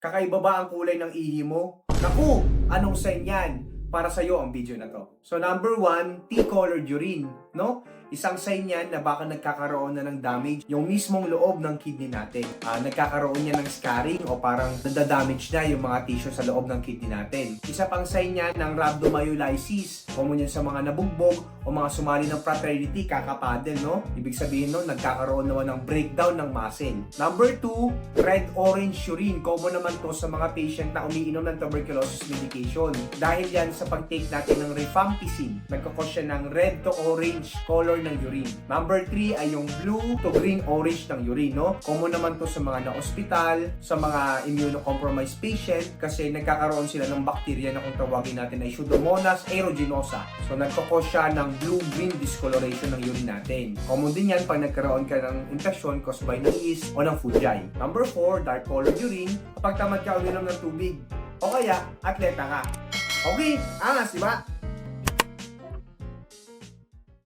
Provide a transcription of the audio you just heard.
Kakaiba ba ang kulay ng ihi mo? Naku, anong sign yan? Para sa'yo ang video na to. So number one, tea-colored urine, no? Isang sign yan na baka nagkakaroon na ng damage yung mismong loob ng kidney natin. Ah, nagkakaroon niya ng scarring o parang nadadamage na yung mga tissue sa loob ng kidney natin. Isa pang sign yan ng rhabdomyolysis. Common yan sa mga nabugbog o mga sumali ng fraternity, kakapadel, no? Ibig sabihin no, nagkakaroon naman ng breakdown ng muscle. Number two, red-orange urine. Common naman to sa mga patient na umiinom ng tuberculosis medication. Dahil yan sa pag-take natin ng rifampicin, nagkakos siya ng red to orange color ng urine. Number 3 ay yung blue to green orange ng urine, no? Common naman to sa mga na-hospital, sa mga immunocompromised patient kasi nagkakaroon sila ng bakterya na kung tawagin natin ay Pseudomonas aeruginosa. So nagkakos siya ng blue-green discoloration ng urine natin. Common din yan pag nagkaroon ka ng infection caused by ng yeast o ng fungi. Number 4, dark colored urine kapag tamad ka uminom ng tubig. O kaya, atleta ka. Okay, angas, di ba?